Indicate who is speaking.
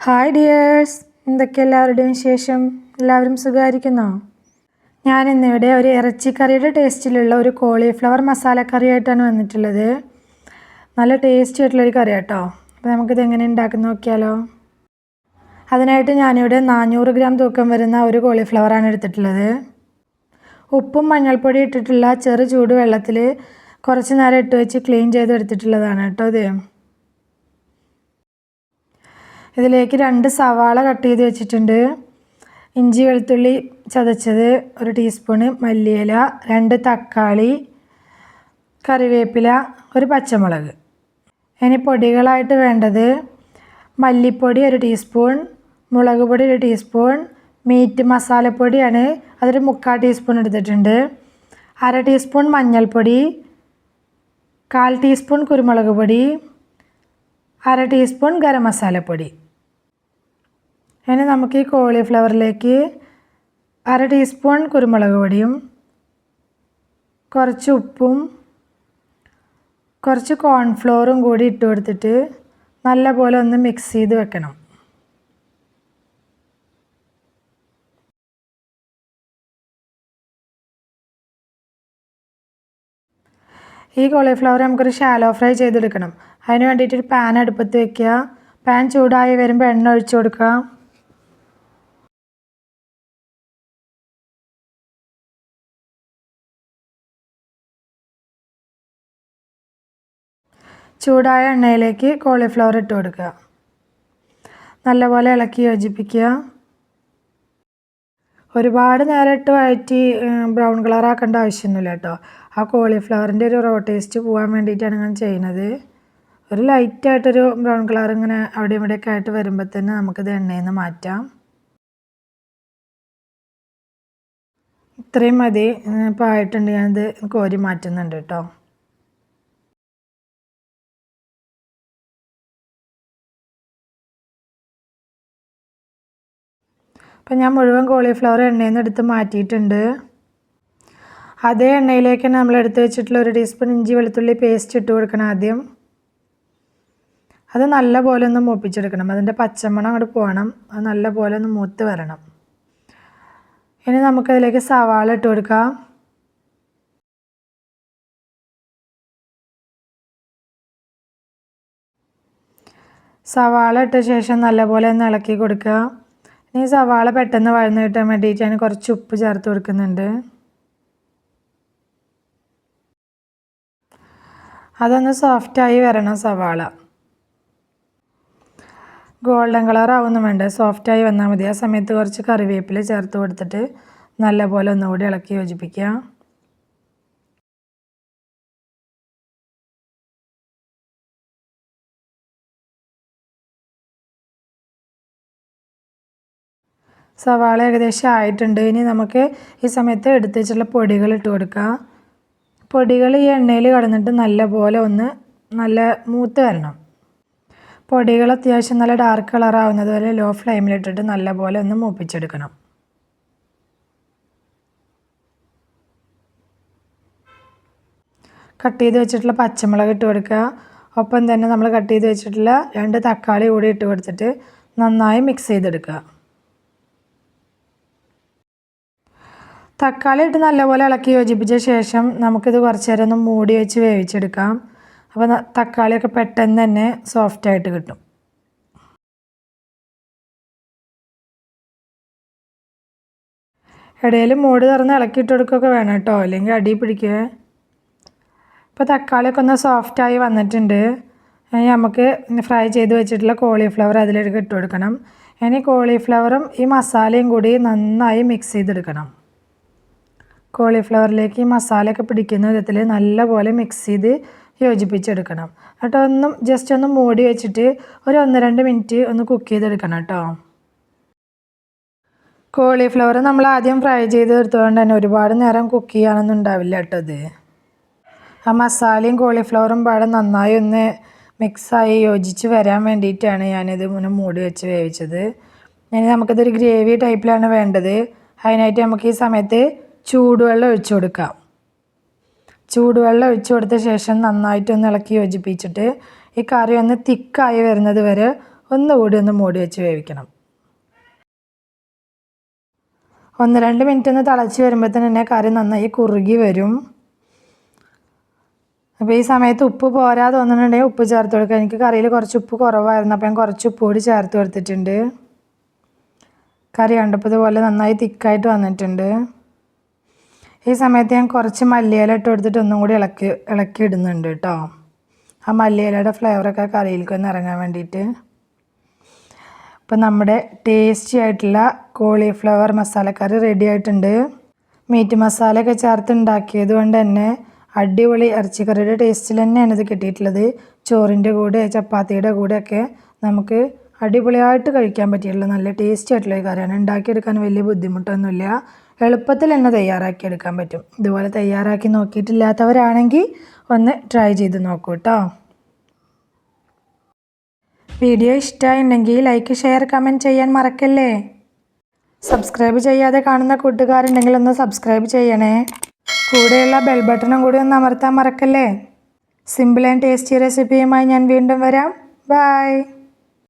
Speaker 1: Hi dears എന്തൊക്കെ എല്ലാവരുടെയും ശേഷം എല്ലാവരും സുഖമായിരിക്കുന്നോ? ഞാൻ ഇന്നിവിടെ ഒരു ഇറച്ചിക്കറിയുടെ ടേസ്റ്റിലുള്ള ഒരു കോളിഫ്ലവർ മസാലക്കറിയായിട്ടാണ് വന്നിട്ടുള്ളത്. നല്ല ടേസ്റ്റി ആയിട്ടുള്ളൊരു കറി കേട്ടോ അപ്പോൾ നമുക്കിത് എങ്ങനെ ഉണ്ടാക്കുന്ന നോക്കിയാലോ. അതിനായിട്ട് ഞാനിവിടെ നാനൂറ് ഗ്രാം തൂക്കം വരുന്ന ഒരു കോളിഫ്ലവറാണ് എടുത്തിട്ടുള്ളത്. ഉപ്പും മഞ്ഞൾപ്പൊടി ഇട്ടിട്ടുള്ള ചെറു ചൂട് വെള്ളത്തിൽ കുറച്ച് നേരം ഇട്ട് വെച്ച് ക്ലീൻ ചെയ്തെടുത്തിട്ടുള്ളതാണ് കേട്ടോ ഇത്. ഇതിലേക്ക് രണ്ട് സവാള കട്ട് ചെയ്ത് വെച്ചിട്ടുണ്ട്. ഇഞ്ചി വെളുത്തുള്ളി ചതച്ചത് ഒരു ടീസ്പൂണ് മല്ലിയില രണ്ട് തക്കാളി കറിവേപ്പില ഒരു പച്ചമുളക്. ഇനി പൊടികളായിട്ട് വേണ്ടത് മല്ലിപ്പൊടി ഒരു ടീസ്പൂൺ മുളക് പൊടി ഒരു ടീസ്പൂൺ മീറ്റ് മസാലപ്പൊടിയാണ് അതൊരു മുക്കാൽ ടീസ്പൂൺ എടുത്തിട്ടുണ്ട്. അര ടീസ്പൂൺ മഞ്ഞൾപ്പൊടി കാൽ ടീസ്പൂൺ കുരുമുളക് പൊടി അര ടീസ്പൂൺ ഗരം മസാലപ്പൊടി. ഇനി നമുക്ക് ഈ കോളിഫ്ലവറിലേക്ക് അര ടീസ്പൂൺ കുരുമുളക് പൊടിയും കുറച്ച് ഉപ്പും കുറച്ച് കോൺഫ്ലോറും കൂടി ഇട്ട് കൊടുത്തിട്ട് നല്ലപോലെ ഒന്ന് മിക്സ് ചെയ്ത് വെക്കണം. ഈ കോളിഫ്ലവർ നമുക്കൊരു ഷാലോ ഫ്രൈ ചെയ്തെടുക്കണം. അതിന് വേണ്ടിയിട്ട് ഒരു പാൻ അടുപ്പത്ത് വെക്കുക. പാൻ ചൂടായി വരുമ്പോൾ എണ്ണ ഒഴിച്ചു കൊടുക്കുക. ചൂടായ എണ്ണയിലേക്ക് കോളിഫ്ലവർ ഇട്ട് കൊടുക്കുക. നല്ലപോലെ ഇളക്കി യോജിപ്പിക്കുക. ഒരുപാട് നേരം ഇട്ട് വഴറ്റി ബ്രൗൺ കളർ ആക്കേണ്ട ആവശ്യമൊന്നുമില്ല കേട്ടോ. ആ കോളിഫ്ലവറിന്റെ ഒരു റോ ടേസ്റ്റ് പോകാൻ വേണ്ടിയിട്ടാണ് ഞാൻ ചെയ്യുന്നത്. ഒരു ലൈറ്റായിട്ടൊരു ബ്രൗൺ കളർ ഇങ്ങനെ അവിടെ ഇവിടെയൊക്കെ ആയിട്ട് വരുമ്പോൾ തന്നെ നമുക്കിത് എണ്ണയിൽ നിന്ന് മാറ്റാം. ഇത്രയും മതി. ഇപ്പോൾ ആയിട്ടുണ്ട്. ഞാനിത് കോരി മാറ്റുന്നുണ്ട് കേട്ടോ. അപ്പം ഞാൻ മുഴുവൻ കോളിഫ്ലവർ എണ്ണയിൽ നിന്ന് എടുത്ത് മാറ്റിയിട്ടുണ്ട്. അതേ എണ്ണയിലേക്ക് നമ്മൾ എടുത്ത് വെച്ചിട്ടുള്ള ഒരു ടീസ്പൂൺ ഇഞ്ചി വെളുത്തുള്ളി പേസ്റ്റ് ഇട്ട് കൊടുക്കണം ആദ്യം. അത് നല്ല പോലെ ഒന്ന് മൂപ്പിച്ചെടുക്കണം. അതിന്റെ പച്ചമണം അങ്ങോട്ട് പോകണം അത് നല്ല പോലെ ഒന്ന് മൂത്ത് വരണം. ഇനി നമുക്കതിലേക്ക് സവാള ഇട്ട് കൊടുക്കാം. സവാള ഇട്ട ശേഷം നല്ലപോലെ ഒന്ന് ഇളക്കി കൊടുക്കുക. ഇനി സവാള പെട്ടെന്ന് വഴന്ന് കിട്ടാൻ വേണ്ടിയിട്ട് ഞാൻ കുറച്ച് ഉപ്പ് ചേർത്ത് കൊടുക്കുന്നുണ്ട്. അതൊന്ന് സോഫ്റ്റായി വരണം സവാള. ഗോൾഡൻ കളർ ആവുന്നു വേണ്ട സോഫ്റ്റായി വന്നാൽ മതി. ആ സമയത്ത് കുറച്ച് കറിവേപ്പില ചേർത്ത് കൊടുത്തിട്ട് നല്ലപോലെ ഒന്നുകൂടി ഇളക്കി യോജിപ്പിക്കുക. സവാള ഏകദേശം ആയിട്ടുണ്ട്. ഇനി നമുക്ക് ഈ സമയത്ത് എടുത്ത് വെച്ചിട്ടുള്ള പൊടികൾ ഇട്ട് കൊടുക്കാം. പൊടികൾ ഈ എണ്ണയിൽ കടന്നിട്ട് നല്ല പോലെ ഒന്ന് നല്ല മൂത്ത് വരണം. പൊടികൾ അത്യാവശ്യം നല്ല ഡാർക്ക് കളർ ആവുന്നത് വരെ ലോ ഫ്ലെയിമിലിട്ടിട്ട് നല്ല പോലെ ഒന്ന് മൂപ്പിച്ചെടുക്കണം. കട്ട് ചെയ്ത് വെച്ചിട്ടുള്ള പച്ചമുളക് ഇട്ട് കൊടുക്കുക. ഒപ്പം തന്നെ നമ്മൾ കട്ട് ചെയ്ത് വെച്ചിട്ടുള്ള രണ്ട് തക്കാളി കൂടി ഇട്ട് കൊടുത്തിട്ട് നന്നായി മിക്സ് ചെയ്തെടുക്കുക. തക്കാളി ഇട്ട് നല്ലപോലെ ഇളക്കി യോജിപ്പിച്ച ശേഷം നമുക്കിത് കുറച്ച് നേരം ഒന്ന് മൂടി വെച്ച് വേവിച്ചെടുക്കാം. അപ്പോൾ തക്കാളിയൊക്കെ പെട്ടെന്ന് തന്നെ സോഫ്റ്റായിട്ട് കിട്ടും. ഇടയിൽ മൂടി തുറന്ന് ഇളക്കിയിട്ട് കൊടുക്കുകയൊക്കെ വേണം കേട്ടോ അല്ലെങ്കിൽ അടി പിടിക്കുക. ഇപ്പോൾ തക്കാളിയൊക്കെ ഒന്ന് സോഫ്റ്റായി വന്നിട്ടുണ്ട്. നമുക്ക് ഫ്രൈ ചെയ്ത് വെച്ചിട്ടുള്ള കോളിഫ്ലവർ അതിലേക്ക് ഇട്ട് കൊടുക്കണം. ഇനി കോളിഫ്ലവറും ഈ മസാലയും കൂടി നന്നായി മിക്സ് ചെയ്തെടുക്കണം. കോളിഫ്ലവറിലേക്ക് ഈ മസാലയൊക്കെ പിടിക്കുന്ന വിധത്തിൽ നല്ലപോലെ മിക്സ് ചെയ്ത് യോജിപ്പിച്ചെടുക്കണം. കേട്ടോ ഒന്നും ജസ്റ്റ് ഒന്ന് മൂടി വെച്ചിട്ട് ഒരു ഒന്ന് രണ്ട് മിനിറ്റ് ഒന്ന് കുക്ക് ചെയ്തെടുക്കണം കേട്ടോ. കോളിഫ്ലവർ നമ്മൾ ആദ്യം ഫ്രൈ ചെയ്ത് എടുത്തുകൊണ്ട് തന്നെ ഒരുപാട് നേരം കുക്ക് ചെയ്യാനൊന്നും ഉണ്ടാവില്ല കേട്ടോ ഇത്. ആ മസാലയും കോളിഫ്ലവറും പാടെ നന്നായി ഒന്ന് മിക്സായി യോജിച്ച് വരാൻ വേണ്ടിയിട്ടാണ് ഞാനിത് മുന്നേ മൂടി വെച്ച് വേവിച്ചത്. ഇനി നമുക്കിതൊരു ഗ്രേവി ടൈപ്പിലാണ് വേണ്ടത്. അതിനായിട്ട് നമുക്ക് ഈ സമയത്ത് ചൂടുവെള്ളം ഒഴിച്ചു കൊടുക്കാം ചൂടുവെള്ളം ഒഴിച്ചു കൊടുത്ത ശേഷം നന്നായിട്ടൊന്ന് ഇളക്കി യോജിപ്പിച്ചിട്ട് ഈ കറി ഒന്ന് തിക്കായി വരുന്നത് വരെ ഒന്നുകൂടി ഒന്ന് മൂടി വെച്ച് വേവിക്കണം. ഒന്ന് രണ്ട് മിനിറ്റ് ഒന്ന് തിളച്ച് വരുമ്പോഴത്തേന് തന്നെ കറി നന്നായി കുറുകി വരും. അപ്പോൾ ഈ സമയത്ത് ഉപ്പ് പോരാ തോന്നുന്നുണ്ടെങ്കിൽ ഉപ്പ് ചേർത്ത് കൊടുക്കുക. എനിക്ക് കറിയിൽ കുറച്ച് ഉപ്പ് കുറവായിരുന്നു. അപ്പോൾ ഞാൻ കുറച്ച് ഉപ്പ് കൂടി ചേർത്ത് കൊടുത്തിട്ടുണ്ട്. കറി കണ്ടപ്പോൾ ഇതുപോലെ നന്നായി തിക്കായിട്ട് വന്നിട്ടുണ്ട്. ഈ സമയത്ത് ഞാൻ കുറച്ച് മല്ലിയില ഇട്ട് കൊടുത്തിട്ട് ഒന്നും കൂടി ഇളക്കി ഇളക്കി ഇടുന്നുണ്ട് കേട്ടോ. ആ മല്ലിയിലയുടെ ഫ്ലേവറൊക്കെ കറിയിലേക്ക് ഒന്ന് ഇറങ്ങാൻ വേണ്ടിയിട്ട്. ഇപ്പം നമ്മുടെ ടേസ്റ്റി ആയിട്ടുള്ള കോളിഫ്ലവർ മസാലക്കറി റെഡി ആയിട്ടുണ്ട്. മീറ്റ് മസാലയൊക്കെ ചേർത്ത് ഉണ്ടാക്കിയത് കൊണ്ട് തന്നെ അടിപൊളി ഇറച്ചിക്കറിയുടെ ടേസ്റ്റിൽ തന്നെയാണ് ഇത് കിട്ടിയിട്ടുള്ളത്. ചോറിന്റെ കൂടെ ചപ്പാത്തിയുടെ കൂടെയൊക്കെ നമുക്ക് അടിപൊളിയായിട്ട് കഴിക്കാൻ പറ്റിയിട്ടുള്ള നല്ല ടേസ്റ്റി ആയിട്ടുള്ള കറിയാണ്. ഉണ്ടാക്കിയെടുക്കാൻ വലിയ ബുദ്ധിമുട്ടൊന്നുമില്ല. എളുപ്പത്തിൽ തന്നെ തയ്യാറാക്കി എടുക്കാൻ പറ്റും. ഇതുപോലെ തയ്യാറാക്കി നോക്കിയിട്ടില്ലാത്തവരാണെങ്കിൽ ഒന്ന് ട്രൈ ചെയ്ത് നോക്കൂ കേട്ടോ വീഡിയോ ഇഷ്ടമായിട്ടുണ്ടെങ്കിൽ ലൈക്ക് ഷെയർ കമന്റ് ചെയ്യാൻ മറക്കല്ലേ? സബ്സ്ക്രൈബ് ചെയ്യാതെ കാണുന്ന കൂട്ടുകാരുണ്ടെങ്കിൽ ഒന്ന് സബ്സ്ക്രൈബ് ചെയ്യണേ. കൂടെയുള്ള ബെൽ ബട്ടണും കൂടി ഒന്ന് അമർത്താൻ മറക്കല്ലേ? സിമ്പിൾ ആൻഡ് ടേസ്റ്റി റെസിപ്പിയുമായി ഞാൻ വീണ്ടും വരാം. ബൈ